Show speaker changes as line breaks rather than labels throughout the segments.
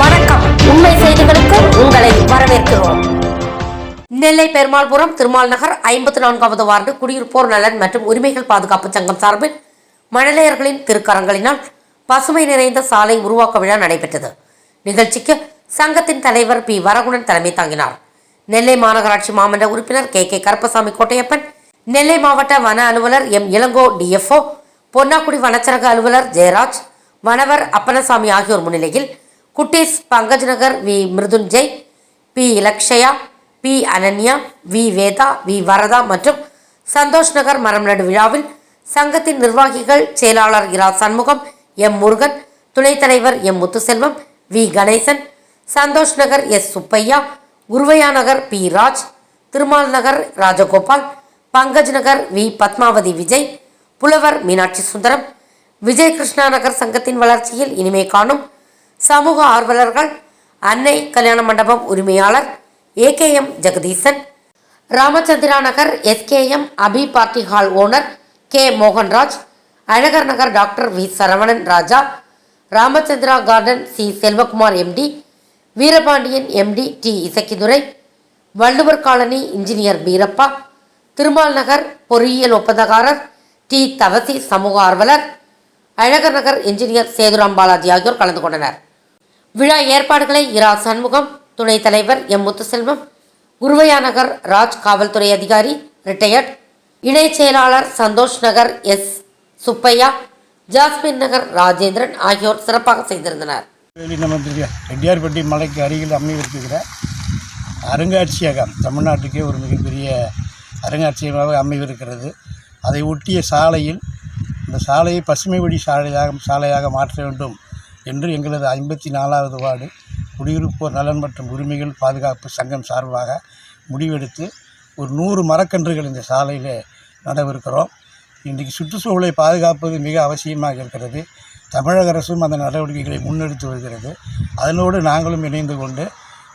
வணக்கம். உண்மை செய்திகளுக்கு உங்களை வரவேற்கிறோம். நெல்லை பெருமாள்புரம் திருமால் நகர் ஐம்பத்தி நான்காவது வார்டு குடியிருப்போர் நலன் மற்றும் உரிமைகள் பாதுகாப்பு சங்கம் சார்பில் மழலையர்களின் திருக்கரங்களினால் பசுமை நிறைந்த சாலை உருவாக்க விழா நடைபெற்றது. நிகழ்ச்சிக்கு சங்கத்தின் தலைவர் பி. வரகுணன் தலைமை தாங்கினார். நெல்லை மாநகராட்சி மாமன்ற உறுப்பினர் கே. கே. கருப்பசாமி கோட்டையப்பன் நெல்லை மாவட்ட வன அலுவலர் எம். இளங்கோ டிஎஃப்ஓ பொன்னாக்குடி வனச்சரக அலுவலர் ஜெயராஜ் மணவர் அப்பனசாமி ஆகியோர் முன்னிலையில் குட்டீஸ் Pankaj Nagar V Mrithunjay P Ilakshaya P Ananya V Vedha V Varadha மற்றும் சந்தோஷ் நகர் மரம் நடு விழாவில் சங்கத்தின் நிர்வாகிகள் செயலாளர் இரா சண்முகம் எம் முருகன் துணைத் தலைவர் M Muthuselvam V Ganesan Santhosh Nagar S Subbaiah Guruvaiah Nagar P Raj Thirumal Nagar Rajagopal Pankaj Nagar V Padmavathi Vijay புலவர் மீனாட்சி சுந்தரம் விஜய் கிருஷ்ணா நகர் சங்கத்தின் வளர்ச்சியில் இனிமை காணும் சமூக ஆர்வலர்கள் அன்னை கல்யாண மண்டபம் உரிமையாளர் AKM Jagadeesan Ramachandra Nagar SKM Abhi party hall owner K Mohanraj Azhagar Nagar doctor V Saravanan Raja Ramachandra garden C Selvakumar MD Veerapandian MD T Isakkidurai Valluvar colony engineer Beerappa Thirumal Nagar பொறியியல் ஒப்பந்தக்காரர் T Thavasi சமூக ஆர்வலர் Azhagar Nagar engineer Sethuram Balaji ஆகியோர் கலந்து கொண்டனர். விழா ஏற்பாடுகளை இரா சண்முகம் துணைத் தலைவர் எம் முத்துசெல்வம் குருவையா நகர் ராஜ் காவல்துறை அதிகாரி ரிட்டையர்ட் இணைச் செயலாளர் சந்தோஷ் நகர் எஸ் சுப்பையா ஜாஸ்மின் நகர் ராஜேந்திரன் ஆகியோர் சிறப்பாக செய்திருந்தனர்.
நம்ம ரெட்டியார்பட்டி மலைக்கு அருகில் அமைவிருக்கிற அருங்காட்சியகம் தமிழ்நாட்டுக்கே ஒரு மிகப்பெரிய அருங்காட்சியகமாக அமைவிருக்கிறது அதை ஒட்டிய சாலையில் இந்த சாலையை பசுமை வழி சாலையாக சாலையாக மாற்ற வேண்டும் என்று எங்களது ஐம்பத்தி நாலாவது வார்டு குடியிருப்போர் நலன் மற்றும் உரிமைகள் பாதுகாப்பு சங்கம் சார்பாக முடிவெடுத்து ஒரு நூறு மரக்கன்றுகள் இந்த சாலையில் நடவிருக்கிறோம். இன்றைக்கு சுற்றுச்சூழலை பாதுகாப்பது மிக அவசியமாக இருக்கிறது. தமிழக அரசும் அந்த நடவடிக்கைகளை முன்னெடுத்து வருகிறது. அதனோடு நாங்களும் இணைந்து கொண்டு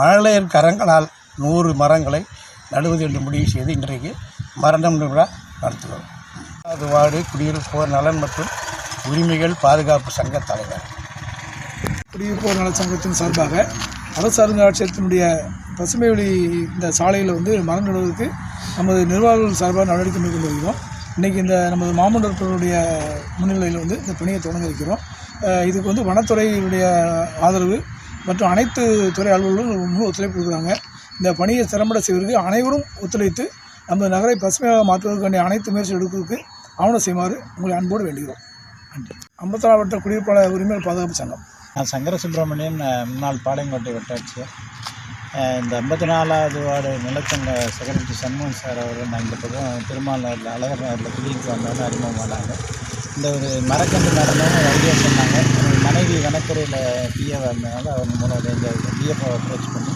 மழலையர் கரங்களால் நூறு மரங்களை நடுவது என்று முடிவு செய்து இன்றைக்கு மரணம் விழா நடத்துகிறோம். அது வார்டு குடியிருப்போர் நலன் மற்றும் உரிமைகள் பாதுகாப்பு சங்க தலைவர்.
குடியிருப்போர் நல சங்கத்தின் சார்பாக அரசு அருங்காட்சியகத்தினுடைய பசுமை வழி இந்த சாலையில் வந்து மரம் நடுவதற்கு நமது நிர்வாகிகள் சார்பாக நடவடிக்கை மேற்கொண்டு வருகிறோம் இன்றைக்கி இந்த நமது மாமன்றத்தினுடைய முன்னிலையில் வந்து இந்த பணியை தொடங்க இருக்கிறோம். இதுக்கு வந்து வனத்துறையினுடைய ஆதரவு மற்றும் அனைத்து துறை அலுவலர்களும் முழு ஒத்துழைப்பு கொடுக்குறாங்க. இந்த பணியை திறம்பட செய்வதற்கு அனைவரும் ஒத்துழைத்து நமது நகரை பசுமையாக மாற்றுவதற்கு வேண்டிய அனைத்து முயற்சி எடுப்பதற்கு ஆவணம் செய்யுமாறு உங்களை அன்போடு வேண்டுகிறோம். நன்றி. ஐம்பத்தாறு மாவட்ட குடியிருப்பாளர் உரிமைகள் பாதுகாப்பு சங்கம்.
நான் சங்கர சுப்பிரமணியன் முன்னாள் பாளையங்கோட்டை வட்டாட்சியர். இந்த ஐம்பத்தி நாலாவது வார்டு நிலச்சங்க செக்ரட்டரி சண்முகம் சார் அவர்கள் நான் இந்த பக்கம் திருமால் நகரில் அழகர் நகரில் குடியிருப்பு அறிமுகமானாங்க இந்த ஒரு மரக்கன்று நடந்தவங்க ஐடியா சொன்னாங்க. மனைவி வனத்துறையில் பிஏவாக இருந்தனால அவங்க மூலம் இந்த பிஎஃப்ஓ அப்ரோச் பண்ணி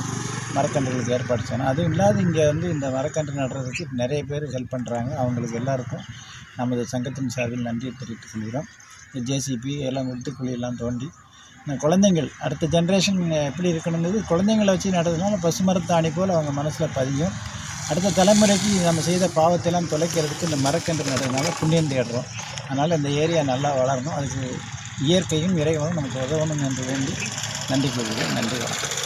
மரக்கன்றுகளுக்கு ஏற்பாடு செய்யணும் அதுவும் இல்லாத இங்கே வந்து இந்த மரக்கன்று நடுறதுக்கு நிறைய பேர் ஹெல்ப் பண்ணுறாங்க அவங்களுக்கு எல்லாருக்கும் நமது சங்கத்தின் சார்பில் நன்றி தெரிவித்துக் கொள்கிறோம். ஜேசிபி எல்லாம் கொடுத்து குழியெல்லாம் தோண்டி குழந்தைங்கள் அடுத்த ஜென்ரேஷன் எப்படி இருக்கணுங்கிறது குழந்தைங்களை வச்சு நடுறதுனால பசுமரத்தாணி போல் அவங்க மனசில் பதியும். அடுத்த தலைமுறைக்கு நம்ம செய்த பாவத்தையெல்லாம் தொலைக்கிறதுக்கு இந்த மரக்கன்று நடுறதுனால புண்ணியம் தேடுறோம். அதனால் இந்த ஏரியா நல்லா வளரணும். அதுக்கு இயற்கையும் இறைவனும் நமக்கு உதவணும் என்று வேண்டி நன்றி கூறுகிறேன். நன்றி வணக்கம்.